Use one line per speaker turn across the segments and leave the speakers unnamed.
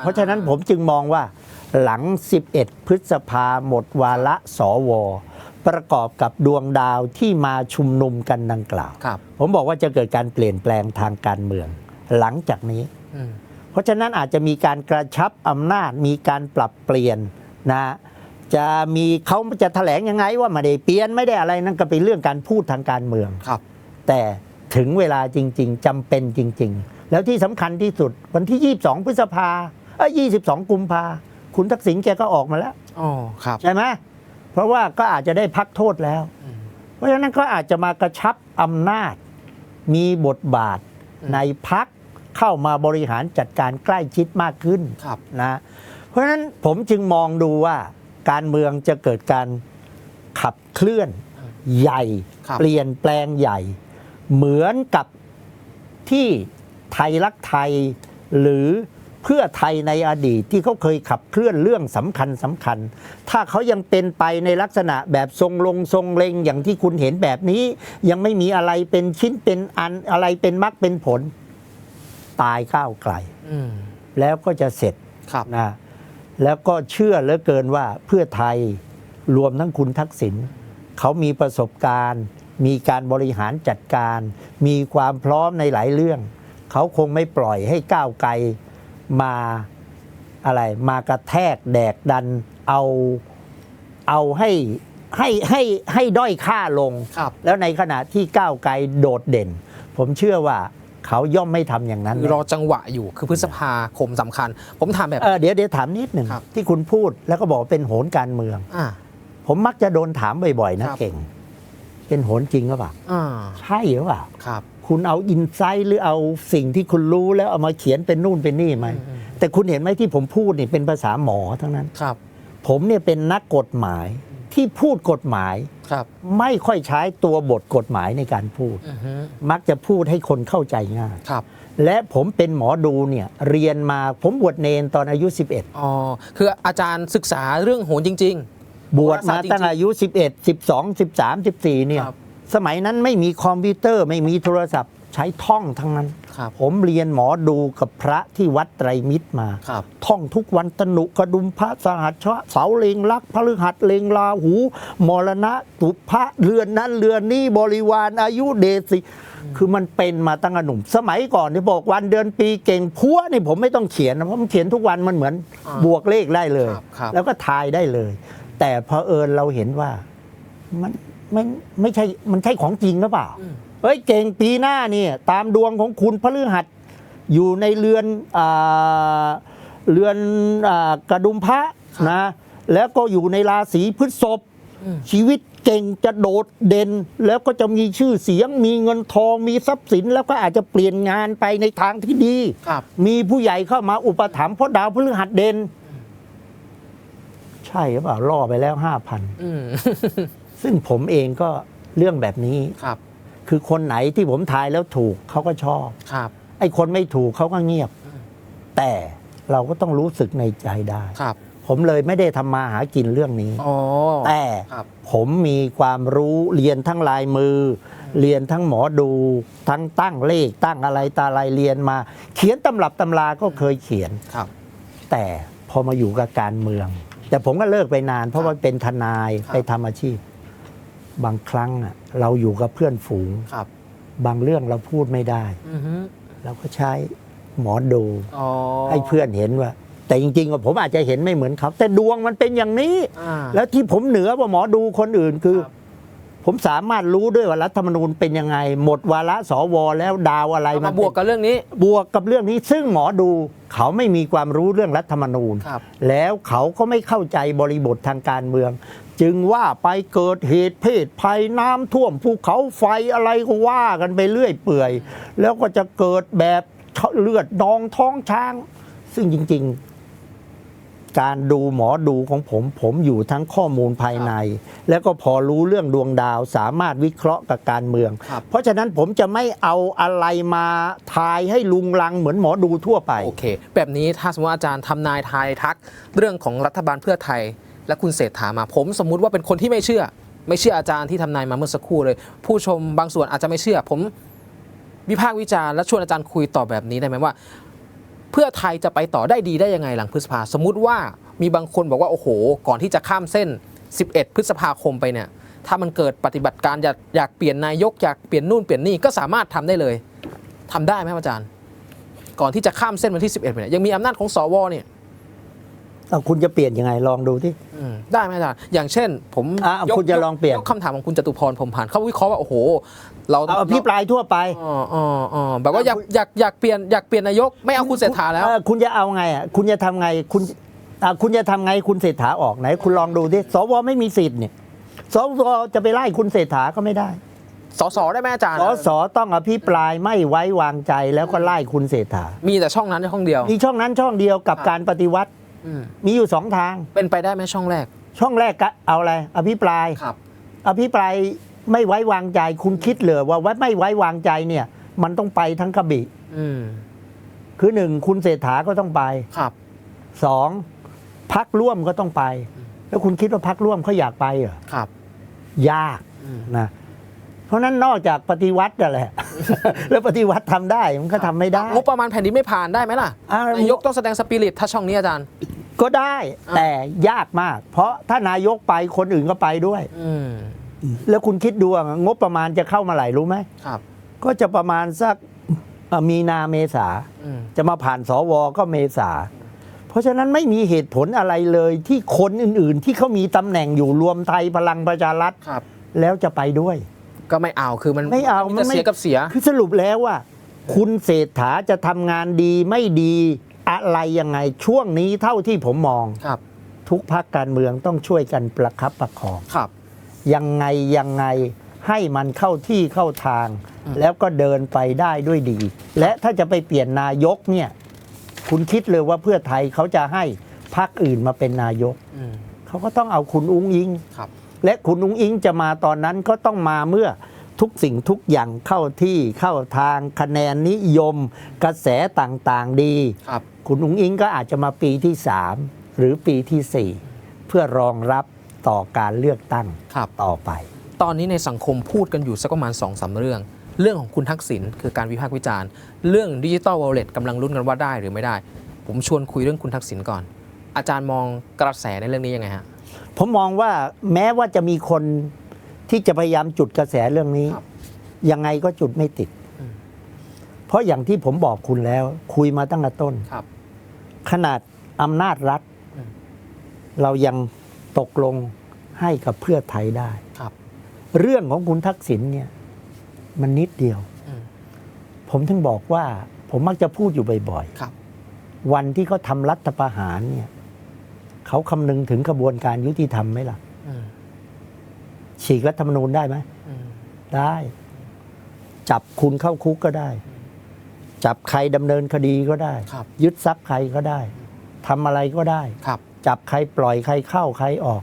เพราะฉะนั้นผมจึงมองว่าหลัง 11 พฤษภาหมดวาระสว ประกอบกับดวงดาวที่มาชุมนุมกันดังกล่าว
ครับ
ผมบอกว่าจะเกิดการเปลี่ยนแปลงทางการเมือง หลังจากนี้
อืม
เพราะฉะนั้นอาจจะมีการกระชับอำนาจมีการปรับเปลี่ยนนะจะมีเขาจะแถลงยังไงว่าไม่ได้เปลี่ยนไม่ได้อะไรนั่นก็เป็นเรื่องการพูดทางการเมือง
ครับ
แต่ถึงเวลาจริง ๆจำเป็นจริง ๆ แล้วที่สำคัญที่สุดวันที่ 22 พฤษภา เอ้ย22 กุมภาคุณทักษิณแกก็ออกมาแล้ว
อ๋อครับ
ใช่ไหมเพราะว่าก็อาจจะได้พักโทษแล้ว
อืม
เพราะฉะนั้นก็อาจจะมากระชับอำนาจ มีบทบาท
อืม
ในพักเข้ามาบริหารจัดการใกล้ชิดมากขึ้น
ครับ
นะเพราะฉะนั้นผมจึงมองดูว่าการเมืองจะเกิดการขับเคลื่อนใหญ่
ครับ
เปลี่ยนแปลงใหญ่ เหมือนกับที่ไทยรักไทยหรือ เพื่อไทยในอดีตที่เขาเคยขับเคลื่อนเรื่องสำคัญสำคัญ ถ้าเขายังเป็นไปในลักษณะแบบทรงลงทรงเลงอย่างที่คุณเห็นแบบนี้ ยังไม่มีอะไรเป็นชิ้นเป็นอันอะไรเป็นมรรคเป็นผล ตายก้าวไกล
อืม
แล้วก็จะเสร็จ
ครับ
นะแล้วก็เชื่อเหลือเกินว่าเพื่อไทยรวมทั้งคุณทักษิณเขามีประสบการณ์ มีการบริหารจัดการ มีความพร้อมในหลายเรื่อง เขาคงไม่ปล่อยให้ก้าวไกล มาอะไรมากระแทกแดกดันเอาเอาให้ให้ให้ให้ด้อยค่าลง
ครับ
แล้วในขณะที่ก้าวไกลโดดเด่น ผมเชื่อว่าเขาย่อมไม่ทำอย่างนั้น
คือรอจังหวะอยู่คือพฤษภาคมสำคัญ ผมถามแบบ
เออเดี๋ยวเดี๋ยวถามนิดหนึ่ง
ครับ
ที่คุณพูดแล้วก็บอกว่าเป็นโหนการเมือง
อ่า
ผมมักจะโดนถามบ่อยๆนะครับเก่ง เป็นโหนจริงหรือเปล่า
อ่า
ใช่หรือเปล่า
ครับ
คุณเอาอินไซต์หรือเอาสิ่งที่คุณรู้แล้วเอามาเขียนเป็นนู่นเป็นนี่ไหม
อืม
แต่คุณเห็นไหมที่ผมพูดนี่เป็นภาษาหมอทั้งนั้น
ครับ
ผมเนี่ยเป็นนักกฎหมายที่พูดกฎหมาย
ครับ
ไม่ค่อยใช้ตัวบทกฎหมายในการพูด
อือฮึ
มักจะพูดให้คนเข้าใจง่าย
ครับ
และผมเป็นหมอดูเนี่ยเรียนมาผมบวชเนนตอนอายุ 11
อ๋อคืออาจารย์ศึกษาเรื่องโหนจริง
บวชมาตั้งอายุ 11 12 13 14เนี่ย
ครับ
สมัยนั้นไม่มีคอมพิวเตอร์ไม่มีโทรศัพท์ ใช้ท่องทั้งนั้น
ๆครับ
ผมเรียนหมอดูกับพระที่วัดไตรมิตรมา
ครับ
ท่องทุกวันตนุกระดุมพระสหัสชะเสาเลงลักษณ์พฤหัสเลงลาหู มรณะตุพระเรือนนั้นเรือนนี้บริวารอายุเดสิคือมันเป็นมาตั้งแต่หนุ่ม สมัยก่อนที่บอกวันเดือนปีเก่งพัวนี่ผมไม่ต้องเขียนนะเพราะมันเขียนทุกวันมันเหมือน
อ่า
บวกเลขได้เลย
ครับครับ
แล้วก็ทายได้เลย แต่พอเผอิญเราเห็นว่า มัน ไม่ไม่ใช่มันใช่ของจริงหรือเปล่า
อืม
เฮ้ยเก่งปีหน้าเนี่ยตามดวงของคุณพฤหัสอยู่ในเรือนอาเรือนอากระดุมพระนะ แล้วก็อยู่ในราศีพฤษภ
อืม
ชีวิตเก่งจะโดดเด่น แล้วก็จะมีชื่อเสียง มีเงินทองมีทรัพย์สิน แล้วก็อาจจะเปลี่ยนงานไปในทางที่ดี
ครับ
มีผู้ใหญ่เข้ามาอุปถัมภ์เพราะดาวพฤหัสเด่น ใช่หรือเปล่าล่อไปแล้วห้าพัน
อืม
ซึ่งผมเองก็เรื่องแบบนี้
ครับ
คือคนไหนที่ผมทายแล้วถูกเขาก็ชอบ
ครับ
ไอ้คนไม่ถูกเขาก็เงียบ
อืม
แต่เราก็ต้องรู้สึกในใจได้
ครับ
ผมเลยไม่ได้ทำมาหากินเรื่องนี้
อ๋อ
แต่
ครับ
ผมมีความรู้เรียนทั้งลายมือ เรียนทั้งหมอดู ทั้งตั้งเลข ตั้งอะไรตาอะไรเรียนมา เขียนตำรับตำราก็เคยเขียน
ครับ
แต่พอมาอยู่กับการเมือง แต่ผมก็เลิกไปนาน เพราะว่าเป็นทนาย
ครับ
ไปทำอาชีพ บางครั้งอะเราอยู่กับเพื่อนฝูง
ครับ
บางเรื่องเราพูดไม่ได้
อือฮึ
เราก็ใช้หมอดู
อ๋อ
ให้เพื่อนเห็นว่า แต่จริงๆว่าผมอาจจะเห็นไม่เหมือนเขาแต่ดวงมันเป็นอย่างนี้
อ่า
แล้วที่ผมเหนือกว่าหมอดูคนอื่นคือ
ครับ
ผมสามารถรู้ด้วยว่ารัฐธรรมนูญเป็นยังไง หมดวาระสวแล้วดาวอะไร
เอา
มั
มานบวกกับเรื่องนี้
บวกกับเรื่องนี้ ซึ่งหมอดูเขาไม่มีความรู้เรื่องรัฐธรรมนูญ
ครับ
แล้วเขาก็ไม่เข้าใจบริบททางการเมือง จึงว่าไปเกิดเหตุเพศภัยน้ำท่วมภูเขาไฟอะไรก็ว่ากันไปเรื่อยเปื่อย แล้วก็จะเกิดแบบเลือดนองท้องช้าง ซึ่งจริง ๆ การดูหมอดูของผม ผมอยู่ทั้งข้อมูลภายใน แล้วก็พอรู้เรื่องดวงดาวสามารถวิเคราะห์กับการเมือง
ครับ
เพราะฉะนั้นผมจะไม่เอาอะไรมาทายให้ลุงลังเหมือนหมอดูทั่วไป
โอเค แบบนี้ถ้าสมมติว่าอาจารย์ทำนายทายทัก เรื่องของรัฐบาลเพื่อไทย และคุณเศรษฐามา ผมสมมุติว่าเป็นคนที่ไม่เชื่อ ไม่เชื่ออาจารย์ที่ทำนายมาเมื่อสักครู่เลย ผู้ชมบางส่วนอาจจะไม่เชื่อ ผมวิพากษ์วิจารณ์และชวนอาจารย์คุยต่อแบบนี้ได้ไหมว่า เพื่อไทยจะไปต่อได้ดีได้ยังไงหลังพฤษภา สมมุติว่ามีบางคนบอกว่า โอ้โห ก่อนที่จะข้ามเส้น 11 พฤษภาคมไปเนี่ย ถ้ามันเกิดปฏิบัติการอยากอยากเปลี่ยนนายกอยากเปลี่ยนนู่นเปลี่ยนนี่ก็สามารถทำได้เลยทำได้ไหมครับอาจารย์ ก่อนที่จะข้ามเส้นวันที่ 11ไปเนี่ยยังมีอำนาจของสวเนี่ย
เอาคุณจะเปลี่ยนยังไงลองดูที่
อืมได้ไหมอาจารย์อย่างเช่น ผม
อะคุณจะลองเปลี่ยน
ยกคำถามของคุณจตุพรพรหมพันธ์เขาวิเคราะห์ว่าโอ้โห เรา
เอาอภิปรายทั่วไป
อ๋ออ๋ออ๋อแบบว่าอยากอยากอยากเปลี่ยนอยากเปลี่ยนนายกไม่เอาคุณเศรษฐาแล้ว
เออคุณจะเอาไงอะคุณจะทำไงคุณอะคุณจะทำไงคุณเศรษฐาออกไหน คุณลองดูที่สวไม่มีสิทธิ์เนี่ยสวจะไปไล่คุณเศรษฐาก็ไม่ได้
สสได้ไหมอาจารย์
สสต้องอภิปรายไม่ไว้วางใจแล้วก็ไล่คุณเศรษฐา
มีแต่ช่องนั้นช่องเดียว
มีช่องนั้นช่องเดียวกับ
ครับ
การปฏิวัติ
อืม
มีอยู่สองทาง
เป็นไปได้ไหมช่องแรก
ช่องแรกก็เอาอะไร อภิปราย
ครับ
อภิปราย ไม่ไว้วางใจคุณคิดเลยว่าไว้ไม่ไว้วางใจเนี่ย มันต้องไปทั้งกระบี่
อืม
คือหนึ่งคุณเศรษฐาก็ต้องไป
ครับ
สองพักร่วมก็ต้องไป แล้วคุณคิดว่าพักร่วมเขาอยากไปเหรอ
ครับ
ยาก
อืม
นะเพราะฉะนั้นนอกจากปฏิวัตินั่นแหละ แล้วปฏิวัติทำได้มันก็ทำไม่ได้
งบประมาณแผ่นดินไม่ผ่านได้ไหมล่ะ
อ่านา
ยกต้องแสดงสปิริตถ้าช่องนี้อาจารย์
ก็ได้
อ่า
แต่ยากมาก เพราะถ้านายกไปคนอื่นก็ไปด้วย
อืม
แล้วคุณคิดดูอะงบประมาณจะเข้ามาไหร่รู้ไหม
ครับ
ก็จะประมาณสักเอ่อมีนาเมษา
อืม
จะมาผ่านสวก็เมษา เพราะฉะนั้นไม่มีเหตุผลอะไรเลยที่คนอื่น ๆ ที่เขามีตำแหน่งอยู่รวมไทยพลังประชารัฐ
ครับ
แล้วจะไปด้วย
ก็ไม่เอาคือมัน
ไม่เอา
น
มัน
จะ
ไม่
เสียกับเสีย
คือสรุปแล้วว่า คุณเศรษฐาจะทำงานดีไม่ดีอะไรยังไงช่วงนี้เท่าที่ผมมอง
ครับ
ทุกพักการเมืองต้องช่วยกันประคับประคอง
ครับ
ยังไงยังไงให้มันเข้าที่เข้าทาง
อืม
แล้วก็เดินไปได้ด้วยดี และถ้าจะไปเปลี่ยนนายกเนี่ย คุณคิดเลยว่าเพื่อไทยเขาจะให้พักอื่นมาเป็นนายก
อืม
เขาก็ต้องเอาคุณอุ้งอิง
ครับ
และคุณอุ้งอิงจะมาตอนนั้นก็ต้องมาเมื่อทุกสิ่งทุกอย่างเข้าที่เข้าทางคะแนนนิยม กระแสต่างๆดี
ครับ
คุณอุ้งอิงก็อาจจะมาปีที่3หรือปีทีสี่4เพื่อรองรับ ต่อการเลือกตั้ง
ครับ
ต่อไป
ตอนนี้ในสังคมพูดกันอยู่สักประมาณ2อสาเรื่อง เรื่องของคุณทักษิณคือการวิพากษ์วิจารณ์ เรื่องดิจิตอลวอลเล็ตกำลังลุ้นกันว่าได้หรือไม่ได้ ผมชวนคุยเรื่องคุณทักษิณก่อน อาจารย์มองกระแสในเรื่องนี้ยังไงฮะ
ผมมองว่าแม้ว่าจะมีคนที่จะพยายามจุดกระแสเรื่องนี้
ครับ
ยังไงก็จุดไม่ติด
อืม
เพราะอย่างที่ผมบอกคุณแล้ว คุยมาตั้งแต่ต้น
ครับ
ขนาดอำนาจรัฐ
อืม
เรายังตกลง ให้กับเพื่อไทยได้
ครับ
เรื่องของคุณทักษิณเนี่ยมันนิดเดียว
อืม
ผมถึงบอกว่า ผมมักจะพูดอยู่บ่อย
ครับ
ๆวันที่เขาทำรัฐประหารเนี่ยเขาคำนึงถึงกระบวนการยุติธรรมไหมล่ะ
อืม
ฉีกรัฐธรรมนูญได้ไหม
อืม
ได้ จับคุณเข้าคุกก็ได้ จับใครดำเนินคดีก็ได้
ครับ
ยึดทรัพย์ใครก็ได้ทำอะไรก็ได้
ครับ
จับใครปล่อยใครเข้าใครออก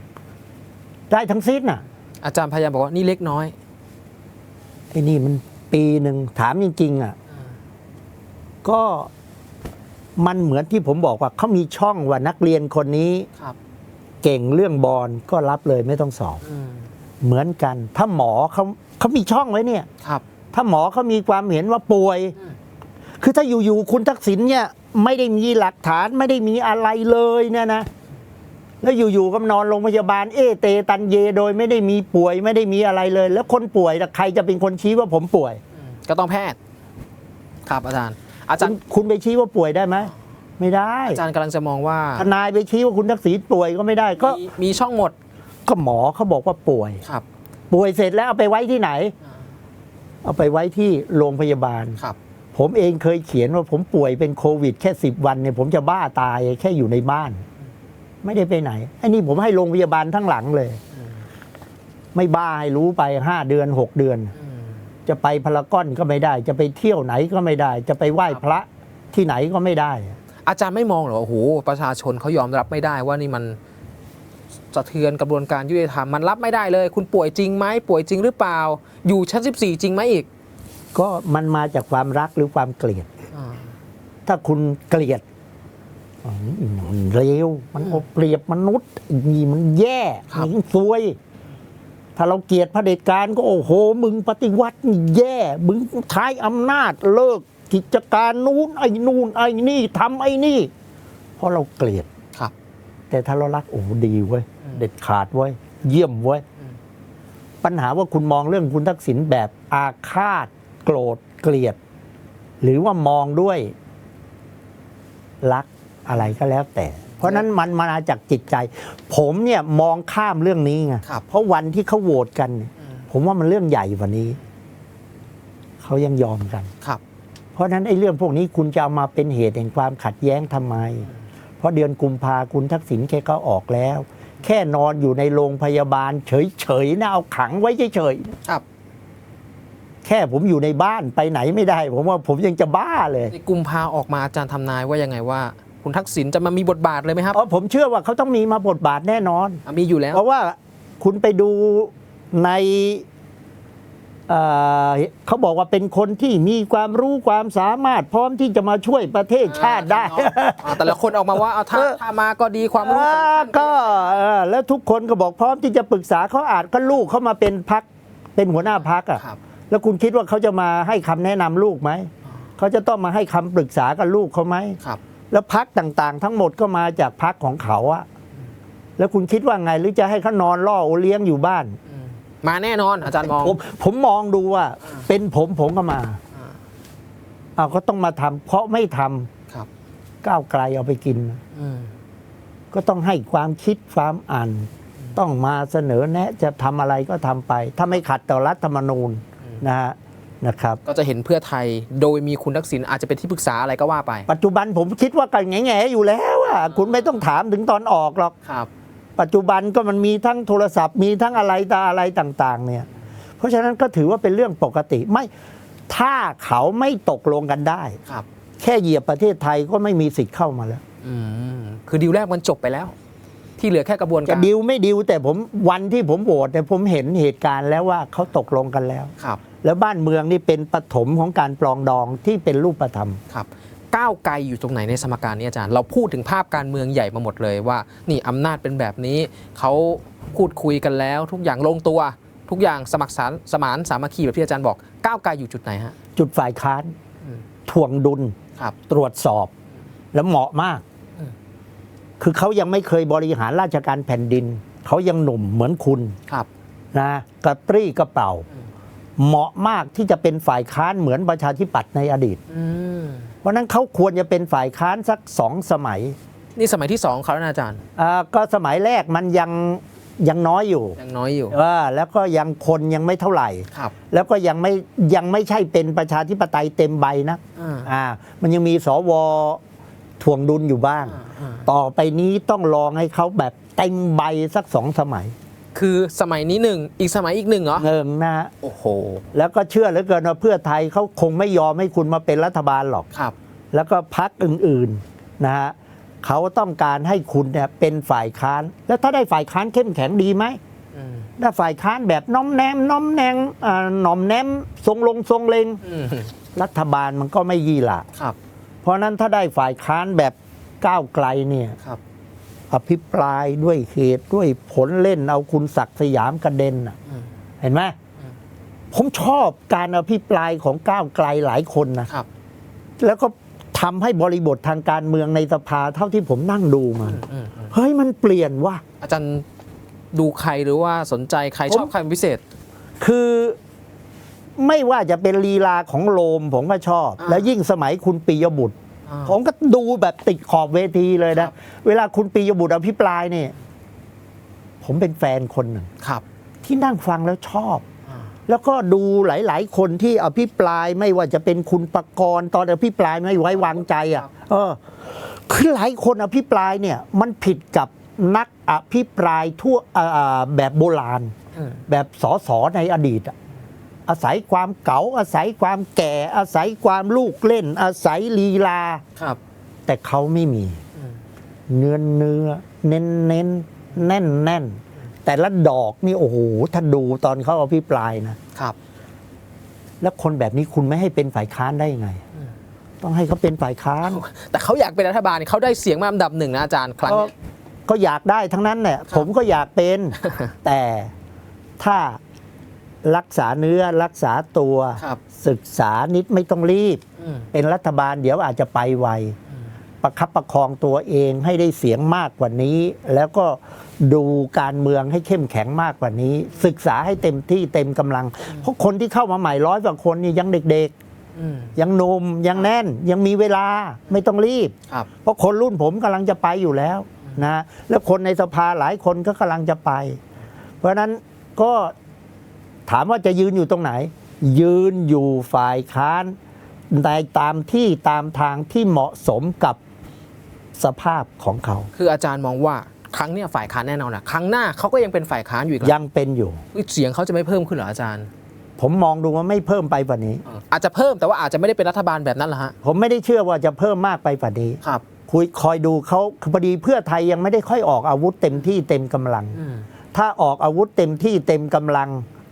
ได้ทั้งสิ้นน่ะ
อาจารย์พยายามบอกว่านี่เล็กน้อย
ไอ้นี่มันปีหนึ่งถามจริง ๆ อะ ก็มันเหมือนที่ผมบอกว่าเขามีช่องว่านักเรียนคนนี้
ครับ
เก่งเรื่องบอลก็รับเลยไม่ต้องสอบ
อืม
เหมือนกัน ถ้าหมอเขาเขามีช่องไว้เนี่ย
ครับ
ถ้าหมอเขามีความเห็นว่าป่วย
อืม
คือถ้าอยู่ๆคุณทักษิณเนี่ย ไม่ได้มีหลักฐานไม่ได้มีอะไรเลยเนี่ยนะ แล้วอยู่ๆก็นอนโรงพยาบาลเอเตตันเยโดยไม่ได้มีป่วยไม่ได้มีอะไรเลย แล้วคนป่วยล่ะใครจะเป็นคนชี้ว่าผมป่วย
อืมก็ต้องแพทย์ ครับอาจารย์ อาจาร
คุณ
ย์
คุณไปชี้ว่าป่วยได้ไหมไม่ได้
อาจารย์กำลังจะมองว่า
ทนายไปชี้ว่าคุณทักษิณป่วยก็ไม่ได้ ก็
มีมีช่องหมด
ก็หมอเขาบอกว่าป่วย
ครับ
ป่วยเสร็จแล้วเอาไปไว้ที่ไหน เอาไปไว้ที่โรงพยาบาล
ครับ
ผมเองเคยเขียนว่าผมป่วยเป็นโควิด แค่สิบวันเนี่ยผมจะบ้าตายแค่อยู่ในบ้าน ไม่ได้ไปไหนไอ้นี่ผมให้โรงพยาบาลทั้งหลังเลย
อืม
ไม่บ้าให้รู้ไปห้าเดือนหกเดือน
อืม
จะไปพารากอนก็ไม่ได้ จะไปเที่ยวไหนก็ไม่ได้ จะไปไหว้พระที่ไหนก็ไม่ได้
อาจารย์ไม่มองเหรอว่าโอ้โหประชาชนเขายอมรับไม่ได้ว่านี่มันสะเทือนกระบวนการยุติธรรมมันรับไม่ได้เลย คุณป่วยจริงไหมป่วยจริงหรือเปล่า อยู่ชั้น 14 จริงไหมอีก
ก็มันมาจากความรักหรือความเกลียด
อ่า
ถ้าคุณเกลียดอื มมันเร็วมันเอาเปรียบมนุษย์นี่มันแย่มันซวย ถ้าเราเกลียดเผด็จการก็โอ้โห มึงปฏิวัตินี่แย่ มึงใช้อำนาจเลิกกิจการนู้นไอ้นู่นไอ้นี่ทำไอ้นี่ เพราะเราเกลียด
ครับ
แต่ถ้าเรารักโอ้โหดีเว้ย
อืม
เด็ดขาดเว้ยเยี่ยมเว้ย
อืม
ปัญหาว่าคุณมองเรื่องคุณทักษิณแบบอาฆาต โกรธเกลียด หรือว่ามองด้วย รัก อะไรก็แล้วแต่ เพราะฉะนั้นมันมาจากจิตใจ ผมเนี่ยมองข้ามเรื่องนี้ไง
ครับ
เพราะวันที่เขาโหวตกันเนี่ย
อืม
ผมว่ามันเรื่องใหญ่กว่านี้เขายังยอมกัน
ครับ
เพราะฉะนั้นไอ้เรื่องพวกนี้คุณจะเอามาเป็นเหตุแห่งความขัดแย้งทำไม เพราะเดือนกุมภาคุณทักษิณแกก็ออกแล้ว แค่นอนอยู่ในโรงพยาบาล เฉยๆนะเอาขังไว้เฉย
ครับ
ๆแค่ผมอยู่ในบ้านไปไหนไม่ได้ ผมว่าผมยังจะบ้าเลย
ในกุมภาออกมาอาจารย์ทำนายว่ายังไงว่า คุณทักษิณจะมามีบทบาทเลยไหมครับ
เพราะผมเชื่อว่าเขาต้องมีมาบทบาทแน่นอน
อะมีอยู่แล้ว
เพราะว่าคุณไปดูในเอ่อเขาบอกว่าเป็นคนที่มีความรู้ความสามารถ พร้อมที่จะมาช่วยประเทศชาติได้
อ่าแต่ละคนออกมาว่าเอาถ้า
เออ
ถ้ามาก็ดีความรู้ของ
อ่า
ท่าน
ก็เออแล้วทุกคนก็บอกพร้อมที่จะปรึกษาเขาอาจก็ลูกเขามาเป็นพักเป็นหัวหน้าพักอะ
ครับ
แล้วคุณคิดว่าเขาจะมาให้คำแนะนำลูกไหมเขาจะต้องมาให้คำปรึกษากับลูกเขาไหม
ครับ
แล้วพักต่างๆ ทั้งหมดก็มาจากพักของเขาอะแล้วคุณคิดว่าไงหรือจะให้เขานอนล่อโอเลี้ยงอยู่บ้าน
อืมมาแน่นอน อาจารย์มอง
ผมผมมองดูว่า เป็นผมผมก็มา
อ่า
เอาก็ต้องมาทำเพราะไม่ทำ
ครับ
ก้าวไกลเอาไปกิน
อืม
ก็ต้องให้ความคิดความอ่าน ต้องมาเสนอแนะจะทำอะไรก็ทำไป ถ้าไม่ขัดต่อรัฐธรรมนูญนะฮะ นะครับ
ก็จะเห็นเพื่อไทยโดยมีคุณทักษิณอาจจะเป็นที่ปรึกษาอะไรก็ว่าไป
ปัจจุบันผมคิดว่ากันแง่ๆอยู่แล้วอะคุณไม่ต้องถามถึงตอนออกหรอก
ครับ
ปัจจุบันก็มันมีทั้งโทรศัพท์มีทั้งอะไรตาอะไรต่างๆ เนี่ย เพราะฉะนั้นก็ถือว่าเป็นเรื่องปกติไม่ถ้าเขาไม่ตกลงกันได้
ครับ
แค่เหยียบประเทศไทยก็ไม่มีสิทธิ์เข้ามาแล้ว
อืมคือดีลแรกมันจบไปแล้ว ที่เหลือแค่กระบวน
จะ
การ
ดิวไม่ดิวแต่ผมวันที่ผมโหวตเนี่ยผมเห็นเหตุการณ์แล้วว่าเขาตกลงกันแล้ว
ครับ
แล้วบ้านเมืองนี่เป็นปฐมของการปลองดองที่เป็นรูปธรรม
ครับก้าวไกลอยู่ตรงไหนในสมการนี้อาจารย์ เราพูดถึงภาพการเมืองใหญ่มาหมดเลยว่า นี่อำนาจเป็นแบบนี้เขาพูดคุยกันแล้ว ทุกอย่างลงตัว ทุกอย่างสมัครสารสมานสามัคคีแบบที่อาจารย์บอกก้าวไกลอยู่จุดไหนฮะ
จุดฝ่ายค้าน
อืม
ถ่วงดุล
ครับ
ตรวจสอบ แล้วเหมาะมาก
อืม
คือเขายังไม่เคยบริหารราชการแผ่นดิน เขายังหนุ่มเหมือนคุณ
ครับ
นะกระปรี้กระเป๋า
อืม
เหมาะมากที่จะเป็นฝ่ายค้านเหมือนประชาธิปัตย์ในอดีต
อืม
เพราะฉะนั้นเขาควรจะเป็นฝ่ายค้านสักสองสมัย
นี่สมัยที่สองเขาแล้วนะอาจารย์
อ่าก็สมัยแรกมันยังยังน้อยอยู่
ยังน้อยอยู่
ว่าแล้วก็ยังคนยังไม่เท่าไหร่
ครับ
แล้วก็ยังไม่ยังไม่ใช่เป็นประชาธิปไตยเต็มใบนะ
อ่า
อ่ามันยังมีสวถ่วงดุลอยู่บ้าง
อ่าอ่า
ต่อไปนี้ต้องลองให้เขาแบบเต็มใบสักสองสมัย
คือสมัยนี้หนึ่งอีกสมัยอีกหนึ่งเหรอ
เงิงนะ
โอ้โห
แล้วก็เชื่อเหลือเกินว่าเพื่อไทยเขาคงไม่ยอมให้คุณมาเป็นรัฐบาลหรอก
ครับ
แล้วก็พักอื่นๆนะฮะเขาต้องการให้คุณเนี่ยเป็นฝ่ายค้าน แล้วถ้าได้ฝ่ายค้านเข้มแข็งดีไหม
อืม
ถ้าฝ่ายค้านแบบน้อมแนมน้อมแนงอ่าหน่อมแนมทรงลงทรงเลง
อืม
รัฐบาลมันก็ไม่ยี่หละ
ครับ
เพราะฉะนั้นถ้าได้ฝ่ายค้านแบบก้าวไกลเนี่ย
ครับ
อภิปรายด้วยเหตุด้วยผลเล่นเอาคุณศักดิ์สยามกระเด็นน่ะ
อืม
เห็นไหม
อืม
ผมชอบการอภิปรายของก้าวไกลหลายคนนะ
ครับ
แล้วก็ทำให้บริบททางการเมืองในสภาเท่าที่ผมนั่งดูมา
อืมอืมอืม
เฮ้ยมันเปลี่ยนว่ะ
อาจารย์ดูใครหรือว่าสนใจใคร
ผม
ชอบใครเป็นพิเศษ
คือไม่ว่าจะเป็นลีลาของโลมผมก็ชอบ
อ่า
แล้วยิ่งสมัยคุณปียบุตร
อ่า
ผมก็ดูแบบติดขอบเวทีเลย
ครั
นะ
บ
เวลาคุณปียบุตรอภิปรายเนี่ยผมเป็นแฟนคนหนึ่ง
ครับ
ที่นั่งฟังแล้วชอบ
อ่า
แล้วก็ดูหลาย ๆ คนที่อภิปรายไม่ว่าจะเป็นคุณประกรณ์ตอนอภิปรายไม่ไว้วางใจอะ เออ คือหลายคนอภิปรายเนี่ย มันผิดกับนักอภิปรายทั่วเอ่อแบบโบราณ
อืม
แบบสอสอในอดีตอะ อาศัยความเก๋าอาศัยความแก่ อาศัยความลูกเล่น อาศัยลีลา
ครับ
แต่เขาไม่มี
อืม
เนื้อเนื้อเน้นเน้นแน่นแน่นแต่ละดอกนี่โอ้โหถ้าดูตอนเขาอภิปรายนะ
ครับ
แล้วคนแบบนี้คุณไม่ให้เป็นฝ่ายค้านได้ยังไง
อืม
ต้องให้เขาเป็นฝ่ายค้าน
แต่เขาอยากเป็นรัฐบาลเขาได้เสียงมาอันดับหนึ่งนะอาจารย์ครั้ง
ก็
เนี้ย
ก็อยากได้ทั้งนั้นแหละ
ครับ
ผมก็อยากเป็น แต่ถ้า รักษาเนื้อรักษาตัว
ครับ
ศึกษานิดไม่ต้องรีบ
อือืม
เป็นรัฐบาลเดี๋ยวอาจจะไปไวประคับประคองตัวเองให้ได้เสียงมากกว่านี้ แล้วก็ดูการเมืองให้เข้มแข็งมากกว่านี้ ศึกษาให้เต็มที่เต็มกำลัง เพราะคนที่เข้ามาใหม่ร้อยกว่าคนนี่ยังเด็ก
อืม
ๆ ยังหนุ่มยังแน่น ยังมีเวลาไม่ต้องรีบ
ครับ
เพราะคนรุ่นผมกำลังจะไปอยู่แล้วนะแล้วคนในสภาหลายคนก็กำลังจะไป เพราะฉะนั้นก็ ถามว่าจะยืนอยู่ตรงไหน ยืนอยู่ฝ่ายค้านในตามที่ตามทางที่เหมาะสมกับสภาพของเขา
คืออาจารย์มองว่าครั้งเนี้ยฝ่ายค้านแน่นอนแหละครั้งหน้าเขาก็ยังเป็นฝ่ายค้านอยู่อีกเหรอ
ยังเป็นอยู่
เสียงเขาจะไม่เพิ่มขึ้นเหรออาจารย์
ผมมองดูว่าไม่เพิ่มไปกว่านี้
เอออาจจะเพิ่มแต่ว่าอาจจะไม่ได้เป็นรัฐบาลแบบนั้นเหรอฮะ
ผมไม่ได้เชื่อว่าจะเพิ่มมากไปกว่านี้
ครับ
คุยคอยดูเขาพอดีเพื่อไทยยังไม่ได้ค่อยออกอาวุธเต็มที่เต็มกำลัง
อืม
ถ้าออกอาวุธเต็มที่เต็มกำลัง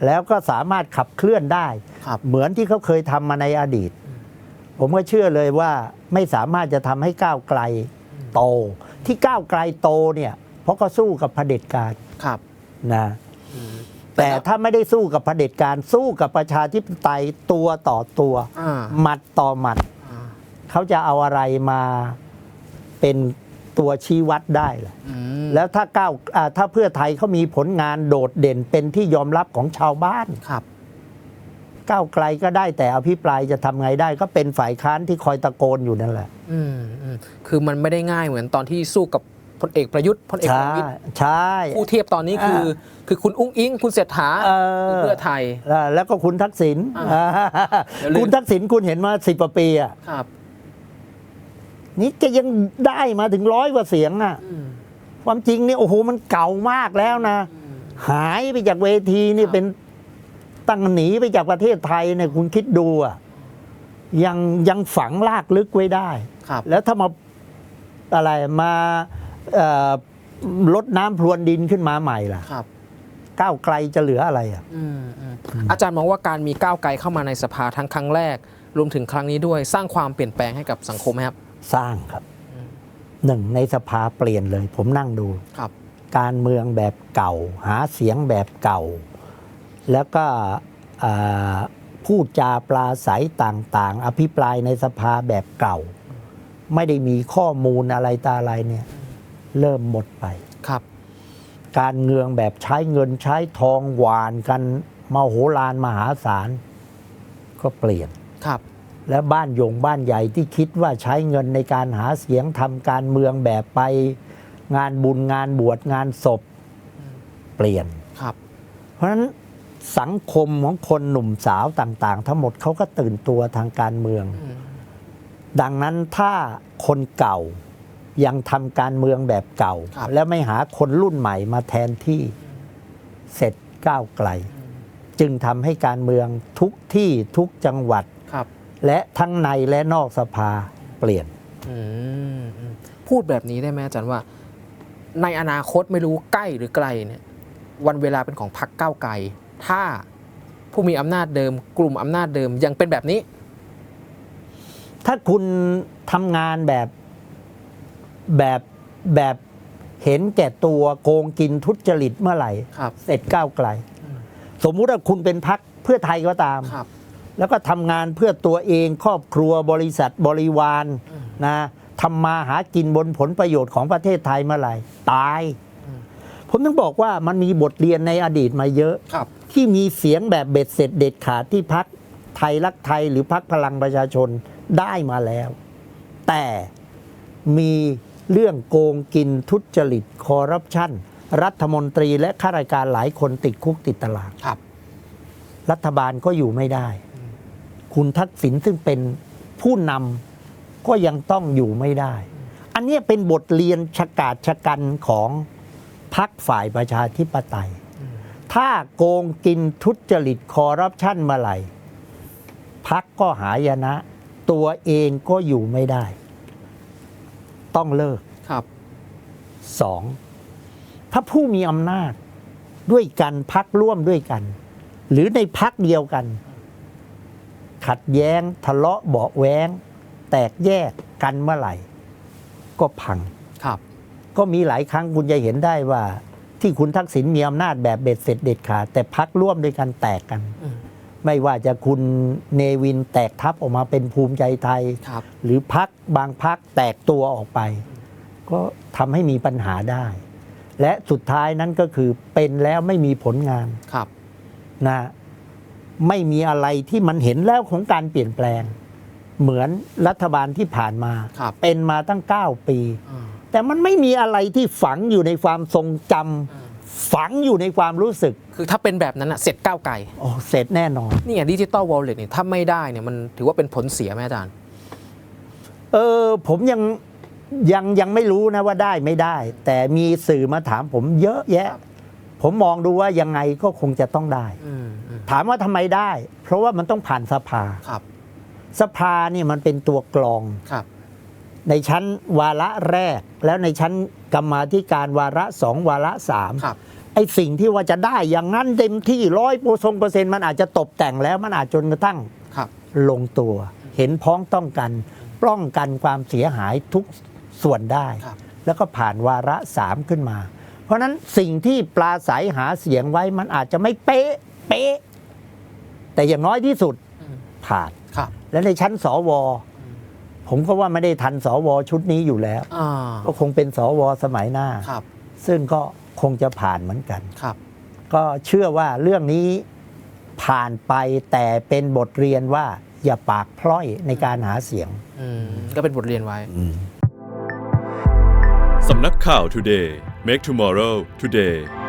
แล้วก็สามารถขับเคลื่อนได้
ครับ
เหมือนที่เขาเคยทำมาในอดีต ผมก็เชื่อเลยว่าไม่สามารถจะทำให้ก้าวไกลโต ที่ก้าวไกลโตเนี่ย เพราะก็สู้กับเผด็จการ
ครับ
นะ
อืม
แต่ถ้าไม่ได้สู้กับเผด็จการสู้กับประชาธิปไตยตัวต่อตัว
อ่า
หมัดต่อหมัด
อ่า
เขาจะเอาอะไรมาเป็น ตัวชี้วัดได้ล่ะ
อืม
แล้วถ้าก้าวอ่าถ้าเพื่อไทยเขามีผลงานโดดเด่นเป็นที่ยอมรับของชาวบ้าน
ครับ
ก้าวไกลก็ได้แต่อภิปรายจะทำไงได้ ก็เป็นฝ่ายค้านที่คอยตะโกนอยู่นั่นแหละ
อืมอืมคือมันไม่ได้ง่ายเหมือนตอนที่สู้กับพลเอกประยุทธ์พลเอกป
ใช่
ระวิตย
ใช่
คู่เทียบตอนนี้คือ คือคุณอุ้งอิง คุณเศรษฐา
เออ
เพื่อไทย
แล้วแล้วก็คุณทักษิณ
อ่าเดี๋ยวลืม
คุณทักษิณคุณเห็นมาสิบกว่าปีอะ
ครับ
นี่แกยังได้มาถึงร้อยกว่าเสียงอะ
อืม
ความจริงนี่โอ้โหมันเก่ามากแล้วนะ หายไปจากเวทีนี่
ครับ
เป็นตั้งหนีไปจากประเทศไทยเนี่ยคุณคิดดูอะยังยังฝังลากลึกไว้ได้
ครับ
แล้วถ้ามาอะไรมาเอ่อลดน้ำพรวนดินขึ้นมาใหม่ล่ะ
ครับ
ก้าวไกลจะเหลืออะไรอะ
อืมอืมอาจารย์มองว่าการมีก้าวไกลเข้ามาในสภาทั้งครั้งแรก รวมถึงครั้งนี้ด้วยสร้างความเปลี่ยนแปลงให้กับสังคมไหมครับ
สร้างครับหนึ่งในสภาเปลี่ยนเลย ผมนั่งดู
ครับ
การเมืองแบบเก่า หาเสียงแบบเก่า แล้วก็อ่าพูดจาปลาใสต่างๆ อภิปรายในสภาแบบเก่า ไม่ได้มีข้อมูลอะไรตาอะไรเนี่ย เริ่มหมดไป
ครับ
การเมืองแบบใช้เงินใช้ทองหวานกันมโหฬารมหาศาลก็เปลี่ยน
ครับ
และบ้านยงบ้านใหญ่ที่คิดว่าใช้เงินในการหาเสียงทำการเมืองแบบไป งานบุญงานบวชงานศพเปลี่ยน
ครับ
เพราะฉะนั้นสังคมของคนหนุ่มสาวต่าง ๆ ทั้งหมดเขาก็ตื่นตัวทางการเมือง
อืม
ดังนั้นถ้าคนเก่ายังทำการเมืองแบบเก่า
ครับ
แล้วไม่หาคนรุ่นใหม่มาแทนที่เสร็จก้าวไกล จึงทำให้การเมืองทุกที่ทุกจังหวัด
ครับ
และทั้งในและนอกสภาเปลี่ยน
อืมอืมพูดแบบนี้ได้ไหมอาจารย์ว่า ในอนาคตไม่รู้ใกล้หรือไกลเนี่ย วันเวลาเป็นของพรรคก้าวไกล ถ้าผู้มีอำนาจเดิม กลุ่มอำนาจเดิมยังเป็นแบบนี้
ถ้าคุณทำงานแบบแบบแบบเห็นแก่ตัวโกงกินทุจริตเมื่อไหร่
ครับ
เสร็จก้าวไกลสมมุติว่าคุณเป็นพักเพื่อไทยก็ตาม
ครับ
แล้วก็ทำงานเพื่อตัวเองครอบครัวบริษัทบริวารนะทำมาหากินบนผลประโยชน์ของประเทศไทยเมื่อไหร่ตาย
อืม
ผมต้องบอกว่ามันมีบทเรียนในอดีตมาเยอะ
ครับ
ที่มีเสียงแบบเบ็ดเสร็จเด็ดขาดที่พักไทยรักไทยหรือพักพลังประชาชนได้มาแล้ว แต่มีเรื่องโกงกินทุจริตคอร์รัปชันรัฐมนตรีและข้าราชการหลายคนติดคุกติดตาราง
ครับ
รัฐบาลก็อยู่ไม่ได้ คุณทักษิณซึ่งเป็นผู้นำก็ยังต้องอยู่ไม่ได้ อันเนี้ยเป็นบทเรียนชะกาจชะกันของพักฝ่ายประชาธิปไตย ถ้าโกงกินทุจริตคอร์รัปชันเมื่อไหร่พักก็หายนะ ตัวเองก็อยู่ไม่ได้ ต้องเลิก
ครับ
สองถ้าผู้มีอำนาจด้วยกันพักร่วมด้วยกัน หรือในพักเดียวกัน ขัดแย้ง ทะเลาะเบาะแว้งแตกแยกกันเมื่อไหร่ ก็พัง
ครับ
ก็มีหลายครั้งคุณจะเห็นได้ว่า ที่คุณทักษิณมีอำนาจแบบเบ็ดเสร็จเด็ดขาดแต่พักร่วมด้วยกันแตกกัน
อืม
ไม่ว่าจะคุณเนวินแตกทัพออกมาเป็นภูมิใจไทย
ครับ
หรือพักบางพักแตกตัวออกไป ก็ทำให้มีปัญหาได้ และสุดท้ายนั้นก็คือเป็นแล้วไม่มีผลงาน
ครับ
นะ ไม่มีอะไรที่มันเห็นแล้วของการเปลี่ยนแปลง เหมือนรัฐบาลที่ผ่านมา
ครับ
เป็นมาตั้ง 9 ปี
อ่า
แต่มันไม่มีอะไรที่ฝังอยู่ในความทรงจำฝังอยู่ในความรู้สึก
คือถ้าเป็นแบบนั้นอะเสร็จก้าวไกล
โอ้เสร็จแน่นอน
นี่ไงดิจิตอลวอลเล็ตเนี่ยถ้าไม่ได้เนี่ยมันถือว่าเป็นผลเสียไหมอาจารย์
เออผมยังยังยังไม่รู้นะว่าได้ไม่ได้ แต่มีสื่อมาถามผมเยอะแยะ
ครับ
ผมมองดูว่ายังไงก็คงจะต้องได้
อืมอืม
ถามว่าทำไมได้ เพราะว่ามันต้องผ่านสภา
ครับ
สภาเนี่ยมันเป็นตัวกรอง
ครับ
ในชั้นวาระแรก แล้วในชั้นกรรมาธิการวาระสองวาระสาม
ครับ
ไอ้สิ่งที่ว่าจะได้อย่างนั้นเต็มที่ร้อยเปอร์เซ็นต์มันอาจจะตกแต่งแล้วมันอาจจนกระทั่ง
ครับ
ลงตัว เห็นพ้องต้องกัน ป้องกันความเสียหายทุกส่วนได้
ครับ
แล้วก็ผ่านวาระสามขึ้นมา เพราะฉะนั้นสิ่งที่ปลาใสหาเสียงไว้มันอาจจะไม่เป๊ะเป๊ะ แต่อย่างน้อยที่สุด
อืม
ผ่าน
ครับ
และในชั้นสวผมก็ว่าไม่ได้ทันสวชุดนี้อยู่แล้ว
อ่า
ก็คงเป็นสวสมัยหน้า
ครับ
ซึ่งก็คงจะผ่านเหมือนกัน
ครับ
ก็เชื่อว่าเรื่องนี้ผ่านไปแต่เป็นบทเรียนว่าอย่าปากพร่อยในการหาเสียง
อืมก็เป็นบทเรียนไว้
สำนักข่าว Today Make Tomorrow Today